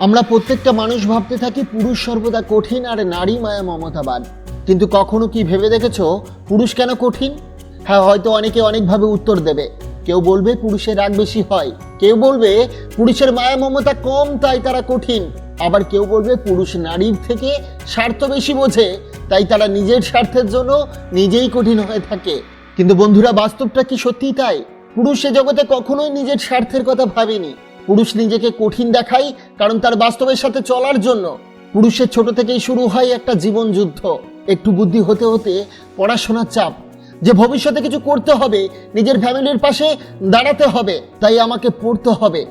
আমরা প্রত্যেকটা মানুষ ভাবতে থাকি পুরুষ সর্বদা কঠিন আর নারী মায়া মমতাবাদ। কিন্তু কখনো কি ভেবে দেখেছ পুরুষ কেন কঠিন? হ্যাঁ হয়তো অনেকে অনেকভাবে উত্তর দেবে। কেউ বলবে পুরুষের রাগ বেশি হয়। কেউ বলবে পুরুষের মায়া মমতা কম, তাই তারা কঠিন। আবার কেউ বলবে পুরুষ নারীর থেকে স্বার্থ বেশি বোঝে, তাই তারা নিজের স্বার্থের জন্য নিজেই কঠিন হয়ে থাকে। কিন্তু বন্ধুরা, বাস্তবটা কি সত্যি তাই? পুরুষ এ জগতে কখনোই নিজের স্বার্থের কথা ভাবেনি। পুরুষ নিজেকে কঠিন দেখায় কারণ তার বাস্তবের সাথে চলার জন্য। পুরুষের ছোট থেকেই শুরু হয় একটা জীবন যুদ্ধ। একটু বুদ্ধি হতে হতে পড়াশোনার চাপ। যে ভবিষ্যতে কিছু করতে হবে, নিজের ফ্যামিলির পাশে দাঁড়াতে হবে, তাই আমাকে পড়তে হবে।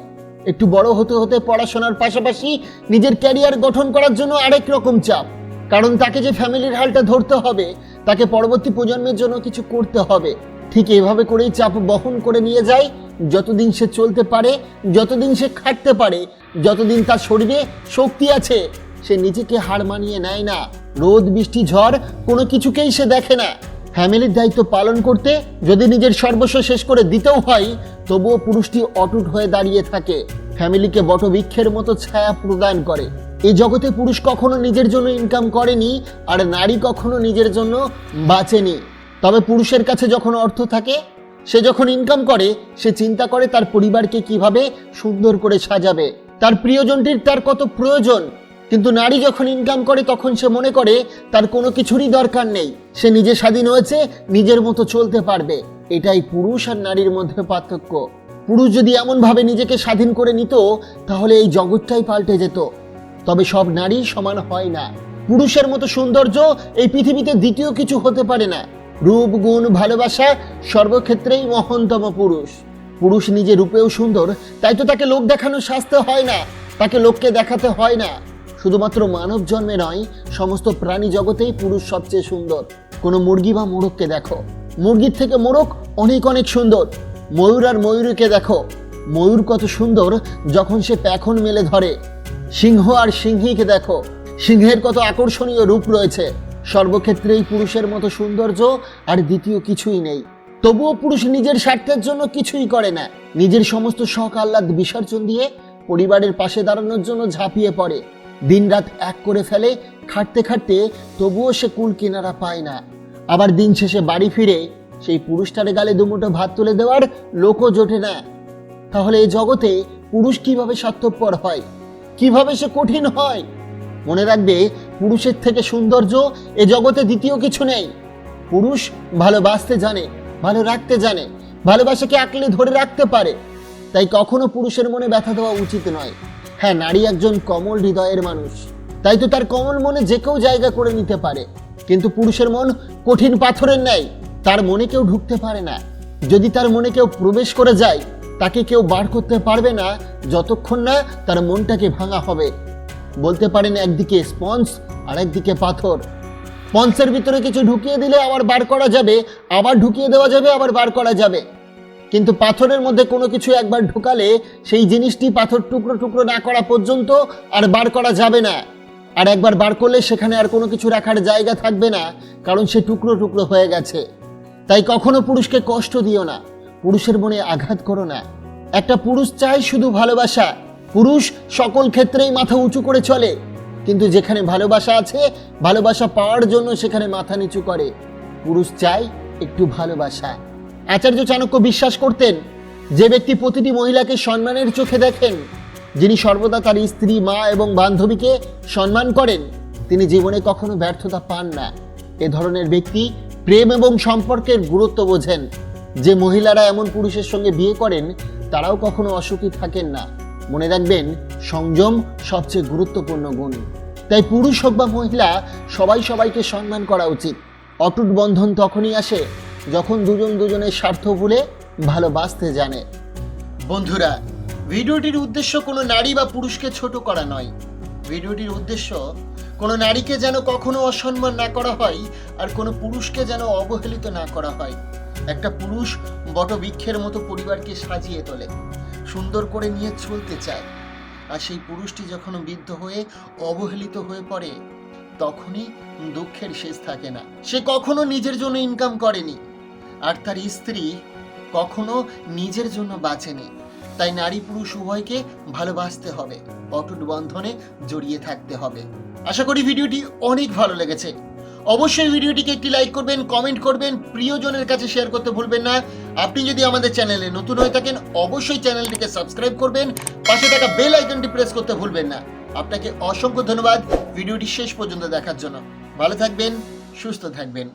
একটু বড় হতে হতে পড়াশোনার পাশাপাশি নিজের ক্যারিয়ার গঠন করার জন্য আরেক রকম চাপ। কারণ তাকে যে ফ্যামিলির হালটা ধরতে হবে, তাকে পরবর্তী প্রজন্মের জন্য কিছু করতে হবে। ঠিক এভাবে করেই চাপ বহন করে নিয়ে যায় যতদিন সে চলতে পারে, যতদিন সে খাটতে পারে, যতদিন তার শরীরে শক্তি আছে, সে নিজেকে হার মানিয়ে নেয় না। রোদ, বৃষ্টি, ঝড়, কোনো কিছুকেই সে দেখে না। ফ্যামিলির দায়িত্ব পালন করতে যদি নিজের সর্বস্ব শেষ করে দিতেও হয়, তবুও পুরুষটি অটুট হয়ে দাঁড়িয়ে থাকে। ফ্যামিলিকে বটবৃক্ষের মতো ছায়া প্রদান করে। এই জগতে পুরুষ কখনো নিজের জন্য ইনকাম করেনি, আর নারী কখনো নিজের জন্য বাঁচেনি। তবে পুরুষের কাছে যখন অর্থ থাকে সে যখন ইনকাম করে, সে চিন্তা করে তার পরিবারকে কীভাবে সুন্দর করে সাজাবে। তার প্রিয়জনটির তার কত প্রয়োজন, কিন্তু নারী যখন ইনকাম করে, তখন সে মনে করে তার কোনো কিছুরই দরকার নেই। সে নিজে স্বাধীন হয়েছে, নিজের মতো চলতে পারবে। এটাই পুরুষ আর নারীর মধ্যে পার্থক্য। পুরুষ যদি এমনভাবে নিজেকে স্বাধীন করে নিত, তাহলে এই জগৎটাই পাল্টে যেত। তবে সব নারী সমান হয় না। পুরুষের মতো সৌন্দর্য এই পৃথিবীতে দ্বিতীয় কিছু হতে পারে না। রূপ, গুণ, ভালোবাসা সর্বক্ষেত্রেই মহন্তম পুরুষ। পুরুষ নিজে রূপেও সুন্দর, তাই তো তাকে লোক দেখানোর শাস্তে হয় না, তাকে লোককে দেখাতে হয় না। শুধুমাত্র মানব জন্মে নয়, সমস্ত প্রাণী জগতেই পুরুষ সবচেয়ে সুন্দর। কোনো মুরগি বা মোরগকে দেখো। মুরগির থেকে মোরগ অনেক অনেক সুন্দর। ময়ূর আর ময়ূরীকে দেখো। ময়ূর কত সুন্দর যখন সে প্যাখন মেলে ধরে। সিংহ আর সিংহীকে দেখো। সিংহের কত আকর্ষণীয় রূপ রয়েছে। সর্বক্ষেত্রেই পুরুষের মতো সৌন্দর্য আর দ্বিতীয় কিছুই নেই। তবুও পুরুষ নিজের স্বার্থের জন্য কিছুই করে না। নিজের সমস্ত শখ আহ্লাদ বিসর্জন দিয়ে পরিবারের পাশে দাঁড়ানোর জন্য ঝাঁপিয়ে পড়ে। দিনরাত এক করে ফেলে, খাটতে খাটতে তবুও সে কুল কিনারা পায় না। আবার দিন শেষে বাড়ি ফিরে সেই পুরুষটারে গালে দুমুঠো ভাত তুলে দেওয়ার লোকও জোটে না। তাহলে এই জগতে পুরুষ কীভাবে স্বার্থপর হয়? কীভাবে সে কঠিন হয়? মনে রাখবে পুরুষের থেকে সৌন্দর্য এ জগতে দ্বিতীয় কিছু নেই। পুরুষ ভালোবাসতে জানে, ভালো রাখতে জানে, ভালোবাসাকে আঁকলে ধরে রাখতে পারে। তাই কখনো পুরুষের মনে ব্যথা দেওয়া উচিত নয়। হ্যাঁ নারী একজন কমল হৃদয়ের মানুষ। তাই তো তার কমল মনে যে কেউ জায়গা করে নিতে পারে। কিন্তু পুরুষের মন কঠিন পাথরের ন্যায়, তার মনে কেউ ঢুকতে পারে না। যদি তার মনে কেউ প্রবেশ করে যায়, তাকে কেউ বার করতে পারবে না, যতক্ষণ না তার মনটাকে ভাঙা হবে। বলতে পারেন একদিকে স্পঞ্জ আর একদিকে পাথর। স্পঞ্জের ভিতরে কিছু ঢুকিয়ে দিলে আবার বার করা যাবে, আবার ঢুকিয়ে দেওয়া যাবে, আবার বার করা যাবে। কিন্তু পাথরের মধ্যে কোনো কিছু একবার ঢুকালে সেই জিনিসটি পাথর টুকরো টুকরো না করা পর্যন্ত আর বার করা যাবে না। আর একবার বার করলে সেখানে আর কোনো কিছু রাখার জায়গা থাকবে না, কারণ সে টুকরো টুকরো হয়ে গেছে। তাই কখনো পুরুষকে কষ্ট দিও না, পুরুষের মনে আঘাত করো না। একটা পুরুষ চায় শুধু ভালোবাসা পুরুষ সকল ক্ষেত্রেই মাথা উঁচু করে চলে। কিন্তু যেখানে ভালোবাসা আছে, ভালোবাসা পাওয়ার জন্য সেখানে মাথা নিচু করে। পুরুষ চাই একটু ভালোবাসা। আচার্য চাণক্য বিশ্বাস করতেন, যে ব্যক্তি প্রতিটি মহিলাকে সম্মানের চোখে দেখেন, যিনি সর্বদা তার স্ত্রী, মা এবং বান্ধবীকে সম্মান করেন, তিনি জীবনে কখনো ব্যর্থতা পান না। এ ধরনের ব্যক্তি প্রেম এবং সম্পর্কের গুরুত্ব বোঝেন। যে মহিলারা এমন পুরুষের সঙ্গে বিয়ে করেন, তারাও কখনো অসুখী থাকেন না। মনে রাখবেন, সংযম সবচেয়ে গুরুত্বপূর্ণ গুণ। তাই পুরুষ হোক বা মহিলা, সবাই সবাইকে সম্মান করা উচিত। অটুট বন্ধন তখনই আসে যখন দুজন দুজনের স্বার্থ ভুলে ভালোবাসতে জানে। বন্ধুরা, ভিডিওটির উদ্দেশ্য কোনো নারী বা পুরুষকে ছোট করা নয়। ভিডিওটির উদ্দেশ্য, কোনো নারীকে যেন কখনো অসম্মান না করা হয় আর কোনো পুরুষকে যেন অবহেলিত না করা হয়। একটা পুরুষ বটবৃক্ষের মতো পরিবারকে সাজিয়ে তোলে। সুন্দর করে নিয়ে চলতে চায়। আর সেই পুরুষটি যখন বৃদ্ধ হয়ে অবহেলিত হয়ে পড়ে, তখনই দুঃখের শেষ থাকে না। সে কখনো নিজের জন্য ইনকাম করেনি। আর তার স্ত্রী কখনো নিজের জন্য বাঁচেনি। তাই নারী পুরুষ উভয়কে ভালোবাসতে হবে, অটুট বন্ধনে জড়িয়ে থাকতে হবে। আশা করি ভিডিওটি অনেক ভালো লেগেছে। অবশ্যই ভিডিওটিকে একটি লাইক করবেন কমেন্ট করবেন, প্রিয়জনের কাছে শেয়ার করতে ভুলবেন না। আপনি যদি আমাদের চ্যানেলে নতুন হয়ে থাকেন, অবশ্যই চ্যানেলটিকে সাবস্ক্রাইব করবেন, পাশে থাকা বেল আইকনটি প্রেস করতে ভুলবেন না। আপনাকে অসংখ্য ধন্যবাদ ভিডিওটি শেষ পর্যন্ত দেখার জন্য। ভালো থাকবেন, সুস্থ থাকবেন।